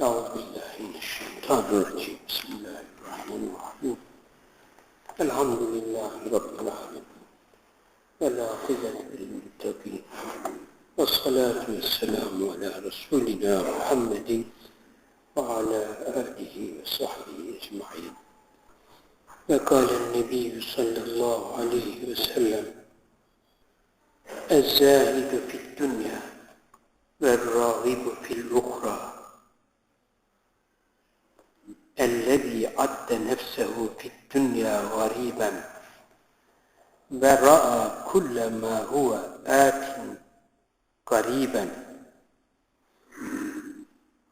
أعوذ بالله من الشيطان الرجيم. بسم الله الرحمن الرحيم. الحمد لله رب العالمين. والعاقبة للمتقين. والصلاة والسلام على رسولنا محمد وعلى آله وصحبه أجمعين. وقال النبي صلى الله عليه وسلم الزاهد في الدنيا والراغب في الأخرى. الذي عد نفسه في الدنيا غريبا ورأى كل ما هو آت قريبا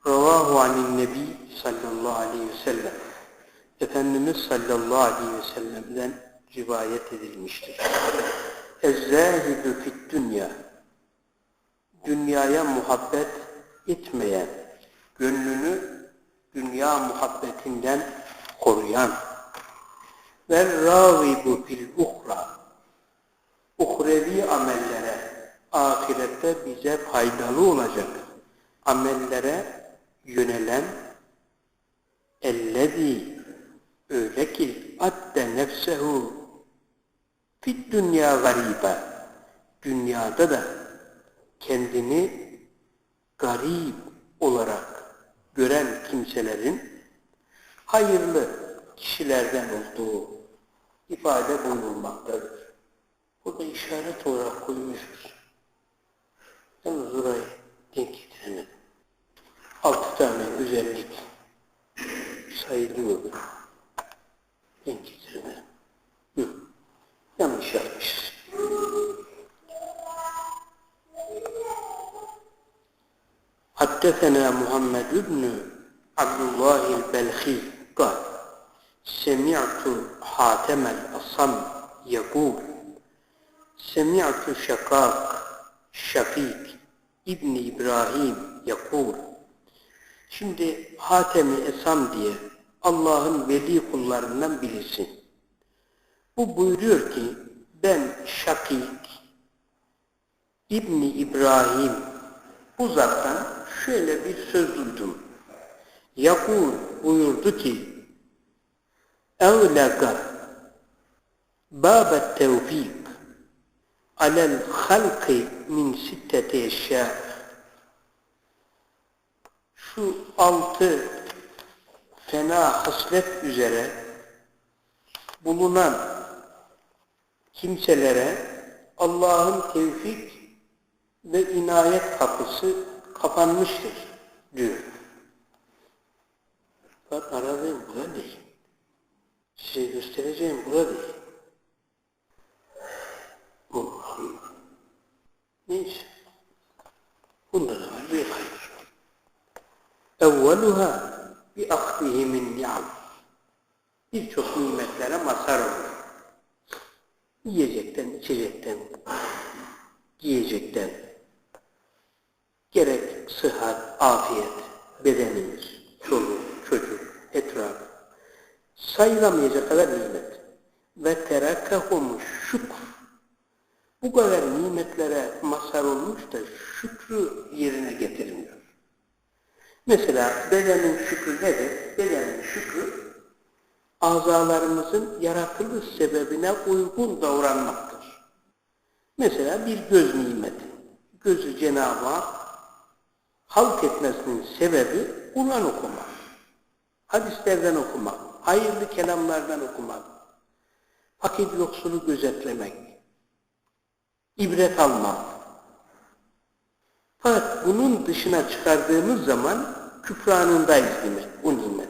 رواه عن النبي sallallahu aleyhi ve sellem Efendimiz sallallahu aleyhi ve sellem'den rivayet edilmiştir. Ezzâhidü fit dünya Dünyaya muhabbet etmeyen, gönlünü dünya muhabbetinden koruyan. Ve râvibu fil uhra uhrevi amellere ahirette bize faydalı olacak amellere yönelen ellezî öyle ki adde nefsehu fit dünya garibe dünyada da kendini garip olarak gören kimselerin hayırlı kişilerden olduğu ifade bulunmaktadır. Burada işaret olarak koymuşuz. Yalnız orayı denk getiremedim. Altı tane özellik sayılıyor. Denk getiremedim. حدثنا محمد بن عبد الله البلخي قال سمعت حاتم الأصم يقول سمعت شقاق شقيق İbni İbrahim yakul. Şimdi Hatem-i Esam diye Allah'ın veli kullarından birisi. Bu buyuruyor ki ben Şakik İbni İbrahim bu zattan şöyle bir söz duydum. Yakul buyurdu ki Evlega babet tevfik alel halki min sitteti eşya şu altı fena haslet üzere bulunan kimselere Allah'ın tevfik ve inayet kapısı kapanmıştır diyor. Bak aradığım bura değil. Size göstereceğim bura değil. Allah. Neyse. Bunda da var bir hayır. Evveluha bi akdihi min ni'am. Birçok nimetlere mazhar olur. Yiyecekten, içecekten, giyecekten, afiyet, bedenimiz, çoluk, çocuk, etraf, sayılamayacak kadar nimet. Ve terakahum şükr. Bu kadar nimetlere mazhar olmuş da şükrü yerine getirmiyor. Mesela bedenin şükrü nedir? Bedenin şükrü azalarımızın yaratılış sebebine uygun davranmaktır. Mesela bir göz nimeti. Gözü Cenab-ı Hak halk etmesinin sebebi Kur'an okumak, hadislerden okumak, hayırlı kelamlardan okumak, fakir yoksulu gözetlemek, ibret almak. Fakat bunun dışına çıkardığımız zaman küfranındayız demek bu nimet.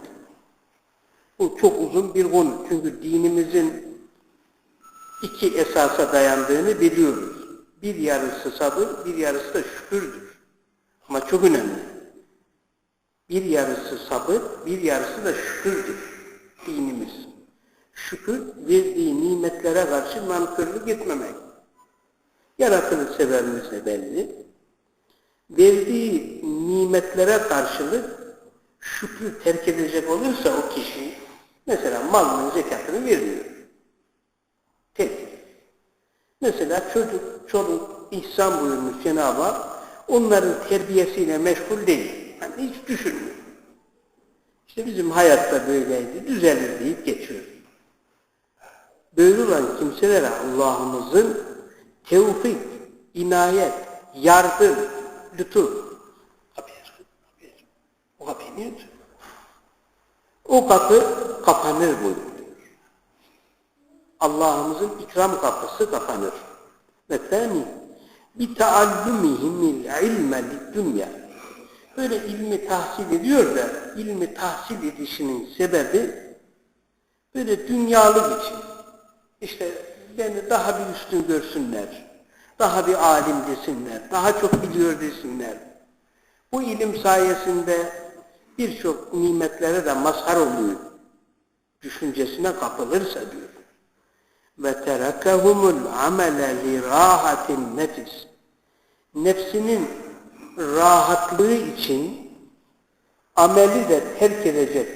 Bu çok uzun bir konu. Çünkü dinimizin iki esasa dayandığını biliyoruz. Bir yarısı sabır, bir yarısı da şükürdür. Ama çok önemli. Bir yarısı sabır, bir yarısı da şükürdür dinimiz. Şükür, verdiği nimetlere karşı nankörlük etmemek. Yaratılış sebebimiz de belli. Verdiği nimetlere karşılık şükrü terk edecek olursa o kişi, mesela malının zekatını vermiyor. Terk Mesela çocuk, çoluk ihsan buyurmuş Cenab-ı Hak, onların terbiyesiyle meşgul değil. Yani hiç düşünmüyor. İşte bizim hayatta böyleydi, düzelir deyip geçiyoruz. Böyle olan kimselere Allah'ımızın tevfik, inayet, yardım, lütuf. Haber, haber. O haber O kapı kapanır buyuruyor. Allah'ımızın ikram kapısı kapanır. Ve tani bi taallumihimil ilme dünya. Böyle ilmi tahsil ediyor da ilmi tahsil edişinin sebebi böyle dünyalık için. İşte beni daha bir üstün görsünler, daha bir alim desinler, daha çok biliyor desinler. Bu ilim sayesinde birçok nimetlere de mazhar oluyor. Düşüncesine kapılırsa diyor. Ve terakahumul amele li rahatin nefis. Nefsinin rahatlığı için ameli de terk edecek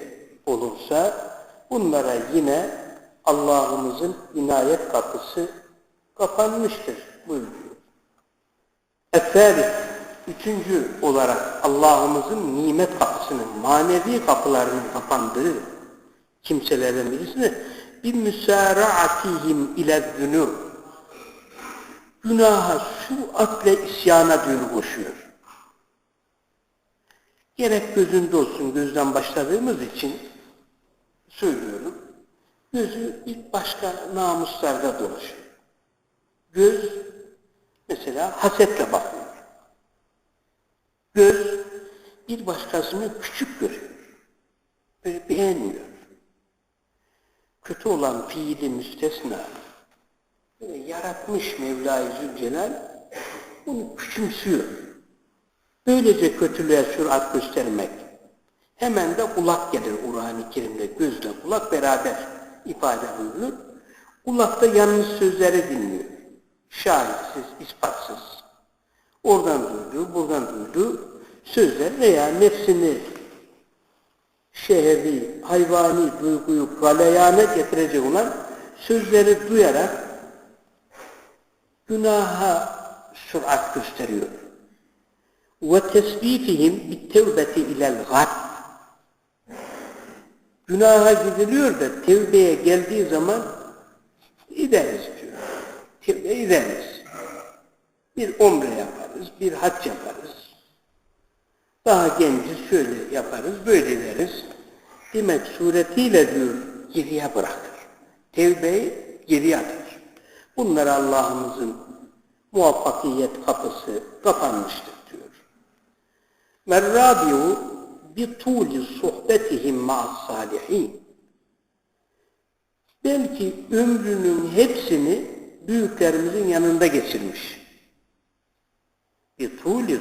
olursa bunlara yine Allah'ımızın inayet kapısı kapanmıştır buyuruyor. Efendim, üçüncü olarak Allah'ımızın nimet kapısının, manevi kapılarının kapandığı kimselerin birisini bir müsaraatihim ile zünub. Günaha süratle isyana diyor koşuyor. Gerek gözünde olsun, gözden başladığımız için söylüyorum. Gözü ilk başka namuslarda dolaşıyor. Göz mesela hasetle bakıyor. Göz bir başkasını küçük görüyor. Böyle beğenmiyor. Kötü olan fiili müstesna. Yaratmış Mevla-i Zülcelal bunu küçümsüyor. Böylece kötülüğe sürat göstermek. Hemen de kulak gelir Kur'an-ı Kerim'de gözle kulak beraber ifade buyurulur. Kulak da yanlış sözleri dinliyor. Şahitsiz, ispatsız. Oradan duyduğu, buradan duyduğu sözler veya nefsini şehri, hayvani duyguyu galeyana getirecek olan sözleri duyarak günaha sürat gösteriyor. Ve tesbifihim bit tevbeti ilel gad. Günaha gidiliyor da tevbeye geldiği zaman gideriz diyor. Tevbe ederiz. Bir umre yaparız, bir hac yaparız. Daha genci şöyle yaparız, böyle deriz. Demek suretiyle diyor geriye bırakır. Tevbeyi geriye atar. Bunlar Allah'ımızın muvaffakiyet kapısı kapanmıştır diyor. Merrabiu bi tuli sohbetihim ma'as salihin. Belki ömrünün hepsini büyüklerimizin yanında geçirmiş. Bi tuli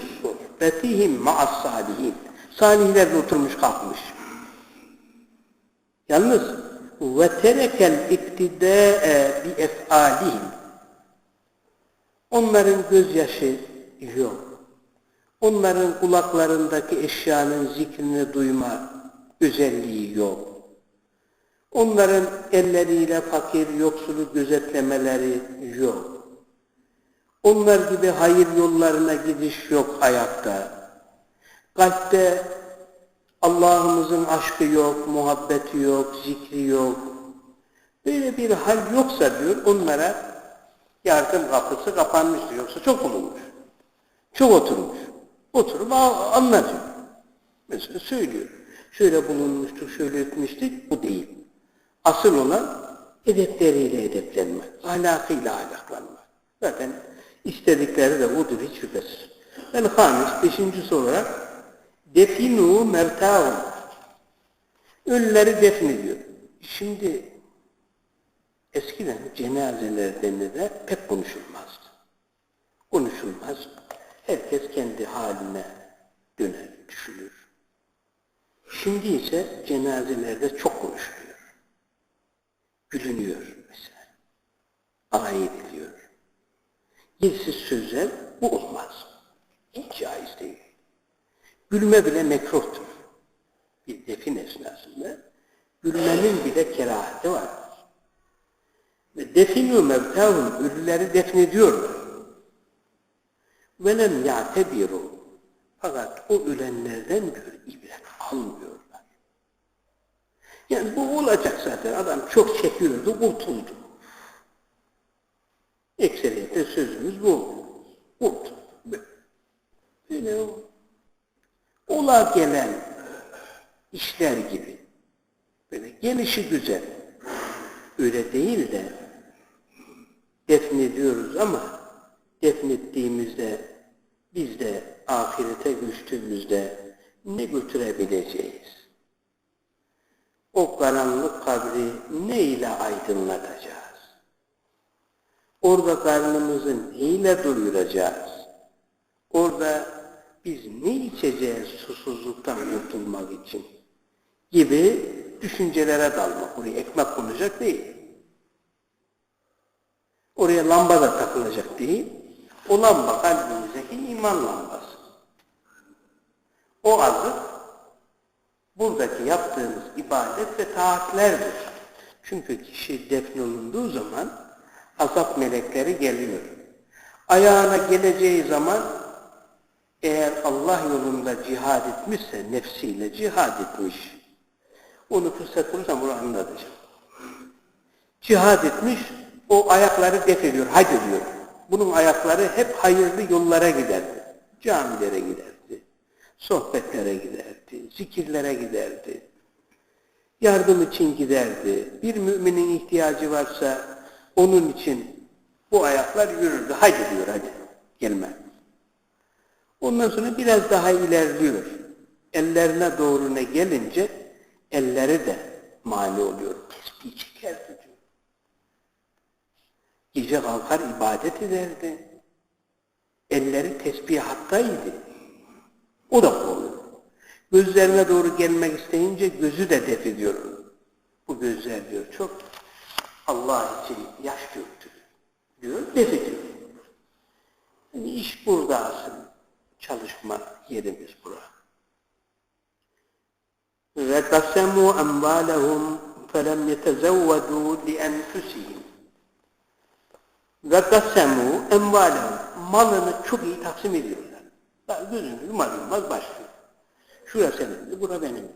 sohbetihim ma'as salihin. Salihlerle oturmuş kalkmış. Yalnız ve terekel iktidâe bi ef'alihim. Onların gözyaşı yok. Onların kulaklarındaki eşyanın zikrini duyma özelliği yok. Onların elleriyle fakir, yoksulu gözetlemeleri yok. Onlar gibi hayır yollarına gidiş yok hayatta. Kalpte Allah'ımızın aşkı yok, muhabbeti yok, zikri yok. Böyle bir hal yoksa diyor onlara yardım kapısı kapanmıştır. Yoksa çok bulunmuş. Çok oturmuş. Oturup anlatıyor. Mesela söylüyor. Şöyle bulunmuştuk, şöyle etmiştik. Bu değil. Asıl olan edepleriyle edeplenmek. Ahlakıyla ahlaklanmak. Zaten istedikleri de budur hiç şüphesiz. Ben hamis, beşincisi olarak definu mertâhum. Ölüleri defnediyor. Şimdi eskiden cenazelerden de pek konuşulmazdı. Konuşulmaz. Herkes kendi haline döner, düşünür. Şimdi ise cenazelerde çok konuşuluyor. Gülünüyor mesela. Alay. Yersiz sözler bu olmaz. Hiç caiz değil. Gülme bile mekruhtur. Bir defin esnasında gülmenin bile kerahati vardır. Ve definu mevtahum ölüleri defnediyorlar. Ve lem ya'tebiru fakat o ölenlerden bir ibret almıyorlar. Yani bu olacak zaten. Adam çok çekiyordu, kurtuldu. Ekseriyetle sözümüz bu. Kurtuldu. Böyle. Ola gelen işler gibi. Böyle gelişi güzel. Öyle değil de defnediyoruz ama defnettiğimizde biz de ahirete düştüğümüzde ne götürebileceğiz? O karanlık kabri ne ile aydınlatacağız? Orada karnımızı neyle doyuracağız? Orada biz ne içeceğiz susuzluktan kurtulmak için? Gibi düşüncelere dalmak. Oraya ekmek konacak değil. Oraya lamba da takılacak değil. O lamba kalbimizdeki iman lambası. O azık buradaki yaptığımız ibadet ve taatlerdir. Çünkü kişi defnolunduğu zaman azap melekleri geliyor. Ayağına geleceği zaman eğer Allah yolunda cihad etmişse nefsiyle cihad etmiş. Onu fırsat bulursam bunu anlatacağım. Cihad etmiş, o ayakları def ediyor, hac ediyor. Bunun ayakları hep hayırlı yollara giderdi. Camilere giderdi, sohbetlere giderdi, zikirlere giderdi. Yardım için giderdi. Bir müminin ihtiyacı varsa onun için bu ayaklar yürürdü. Hac ediyor hadi gelme. Ondan sonra biraz daha ilerliyor. Ellerine doğru ne gelince elleri de mani oluyor. Tesbih çekerdi diyor. Gece kalkar ibadet ederdi. Elleri tesbih hattaydı. O da oluyor. Gözlerine doğru gelmek isteyince gözü de def ediyor. Bu gözler diyor çok Allah için yaş döktü diyor, def ediyor. Yani iş burada aslında. Çalışma yerimiz bura. Felem yetezevvedû li enfusihim. Ve kasemû emvâlehum. Malını çok iyi taksim ediyorlar. Daha gözünü yumar yumaz başlıyor. Şura senin, bura benim.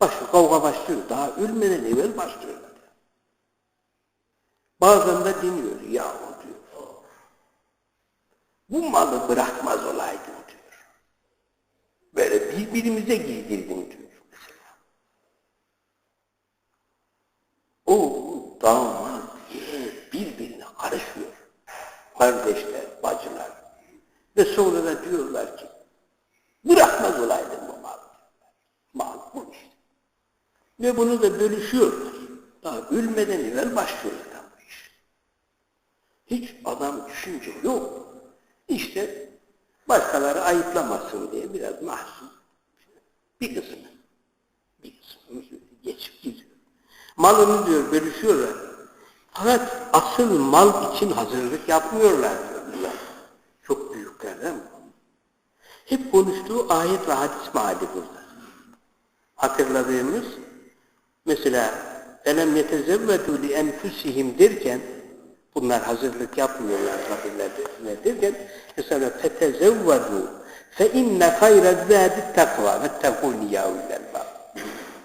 Başlıyor, kavga başlıyor. Daha ölmeden evvel başlıyorlar. Bazen de dinliyor, yahu diyor. Bu malı bırakmaz olaydım diyor. Böyle birbirimize giydirdim diyor mesela. O damat birbirine karışıyor. Kardeşler, bacılar. Ve sonra da diyorlar ki bırakmaz olaydım bu malı. Mal bu işte. Ve bunu da bölüşüyorlar. Daha ölmeden evvel başlıyorlar. Hiç adam düşünce yok. İşte başkaları ayıplamasın diye biraz mahzun. Bir kısmı, bir kısmı geçip gidiyor. Malını diyor bölüşüyorlar. Fakat asıl mal için hazırlık yapmıyorlar diyorlar. Çok büyükler değil mi? Hep konuştuğu ayet ve hadis maali burada. Hatırladığımız mesela elem yetezevvedu li enfusihim derken bunlar hazırlık yapmıyorlar Rabbilerine derken mesela fetezevvedu fe inne hayre zâdi takva ve tekûni yâvillel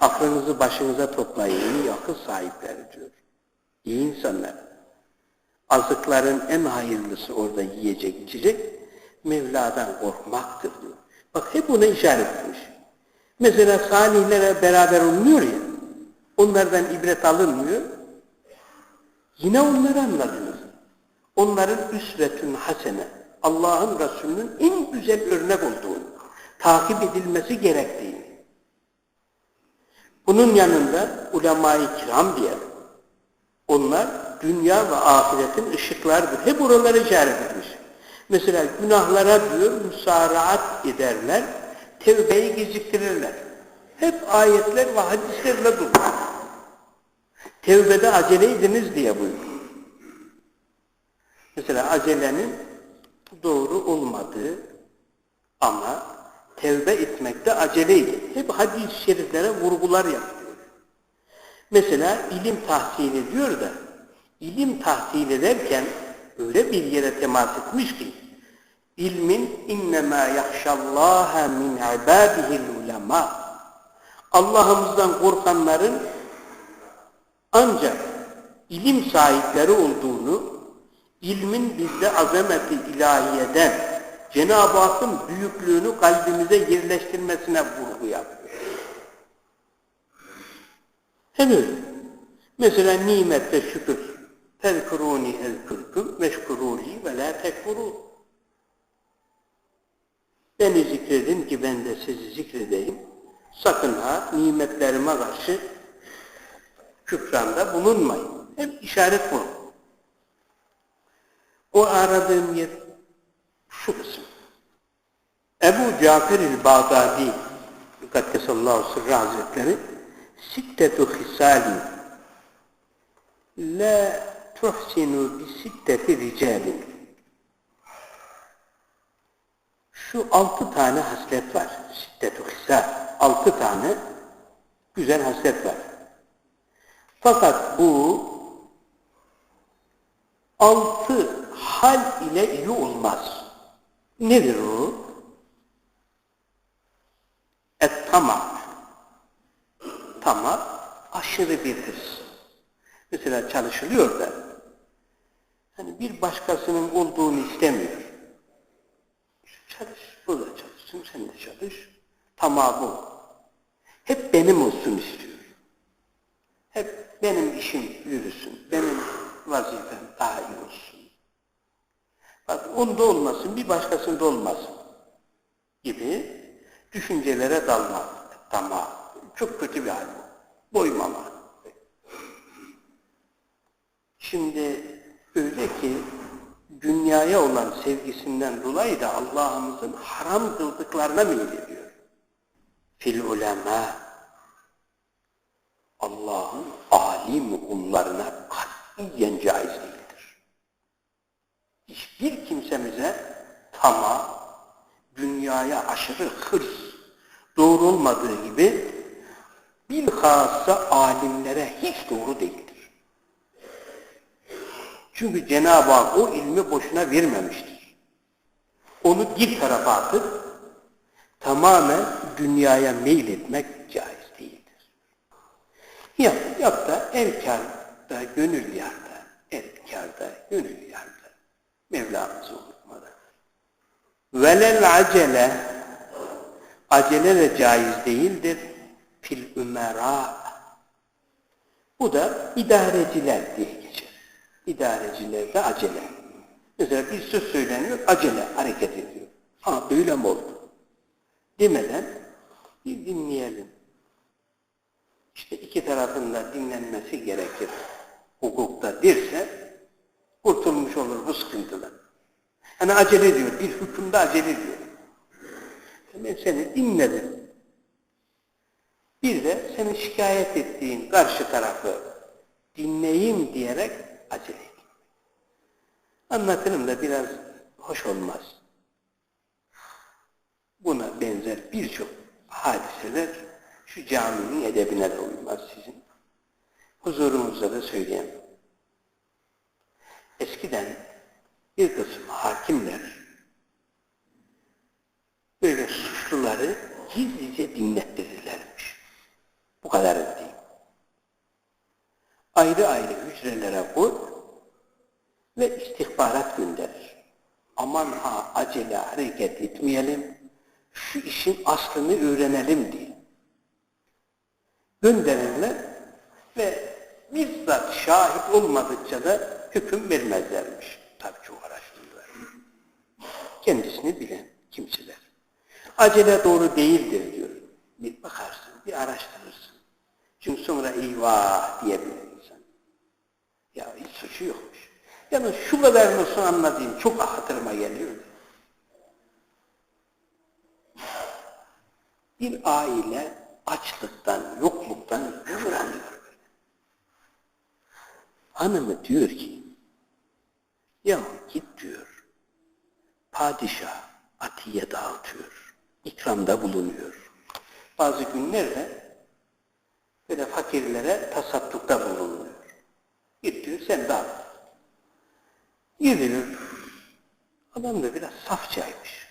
Aklınızı başınıza toplayın, iyi akıl sahipleri diyor. İyi insanlar. Azıkların en hayırlısı orada yiyecek, içecek, Mevla'dan korkmaktır diyor. Bak hep ona işaret etmiş. Mesela salihlere beraber olunuyor ya, onlardan ibret alınmıyor. Yine onları anladınız. Onların üsvetün hasene, Allah'ın Resulü'nün en güzel örnek olduğunu, takip edilmesi gerektiğini. Bunun yanında ulema-i kiram diyelim. Onlar dünya ve ahiretin ışıklardır. Hep oraları işaret etmiş. Mesela günahlara diyor müsaaraat ederler, tevbeyi geciktirirler. Hep ayetler ve hadislerle durur. Tevbede acele ediniz diye buyuruyor. Mesela acelenin doğru olmadığı ama tevbe etmekte acele edin. Hep hadis-i şeriflere vurgular yapıyor. Mesela ilim tahsil ediyor da ilim tahsil ederken öyle bir yere temas etmiş ki ilmin innemâ yahşallâhe min ibâdihil ulema Allah'ımızdan korkanların ancak ilim sahipleri olduğunu, ilmin bizde azameti ilahiyeden, Cenab-ı Hakk'ın büyüklüğünü kalbimize yerleştirmesine vurgu yapıyor. Hem. Mesela nimette şükür. Tezkuruni ezkurkum meşkuruli ve la tekfurun. Beni zikredin ki ben de sizi zikredeyim. Sakın ha nimetlerime karşı küfranda bulunmayın. Hep işaret bu. O aradığım yer şu kısım. Ebu Cafer el-Bağdadi Mukaddesallahu Sırrı Hazretleri Sittetu hisalin La tuhsinu bi sitteti ricalin Şu altı tane haslet var. Hisal. Altı tane güzel haslet var. Fakat bu altı hal ile iyi olmaz. Nedir o? Et tamam. Tamam aşırı bir hırs. Mesela çalışılıyor da hani bir başkasının olduğunu istemiyor. Çalış, burada çalışsın, sen de çalış. Tamam bu. Hep benim olsun istiyor. Hep benim işim yürüsün, benim vazifem daha iyi olsun. Bak onda olmasın, bir başkasında olmasın gibi düşüncelere dalmak. Tamam. Çok kötü bir hal bu. Boymama. Şimdi öyle ki dünyaya olan sevgisinden dolayı da Allah'ımızın haram kıldıklarına meylediyor. Fil ulema Allah'ın alim kullarına katiyen caiz değildir. Hiçbir kimsemize tamam, dünyaya aşırı hırs doğru olmadığı gibi bilhassa alimlere hiç doğru değildir. Çünkü Cenab-ı Hak o ilmi boşuna vermemiştir. Onu bir tarafa atıp tamamen dünyaya meyletmek. Yap, yap da erkarda, gönül yarda, erkarda, gönül yarda. Mevlamızı unutmadan. Velel acele, acele de caiz değildir. Fil ümera. Bu da idareciler diye geçer. İdarecilerde acele. Mesela bir söz söyleniyor, acele hareket ediyor. Ha böyle mi oldu? Demeden bir dinleyelim. İşte iki tarafın da dinlenmesi gerekir. Hukukta derse kurtulmuş olur bu sıkıntıdan. Yani acele ediyor, bir hükümde acele ediyor. Ben seni dinledim. Bir de senin şikayet ettiğin karşı tarafı dinleyeyim diyerek acele et. Anlatırım da biraz hoş olmaz. Buna benzer birçok hadiseler şu caminin edebine de uymaz sizin. Huzurumuzda da söyleyeyim. Eskiden bir kısım hakimler böyle suçluları gizlice dinlettirirlermiş. Bu kadar değil. Ayrı ayrı hücrelere koy ve istihbarat gönderir. Aman ha acele hareket etmeyelim, şu işin aslını öğrenelim diye. Gönderirler ve bizzat şahit olmadıkça da hüküm vermezlermiş. Tabii çok araştırdılar. Kendisini bilen kimseler. Acele doğru değildir diyor. Bir bakarsın, bir araştırırsın. Çünkü sonra eyvah diyebilir insan. Ya hiç suçu yokmuş. Yani şu kadar nasıl anladığım çok hatırıma geliyor. Bir aile açlıktan, yokluktan kıvranıyor. Hanımı diyor ki, ya git diyor, padişah atiye dağıtıyor, ikramda bulunuyor. Bazı günlerde böyle fakirlere tasaddukta bulunuyor. Git diyor, sen dağıt. Gidiyor. Adam da biraz safçaymış.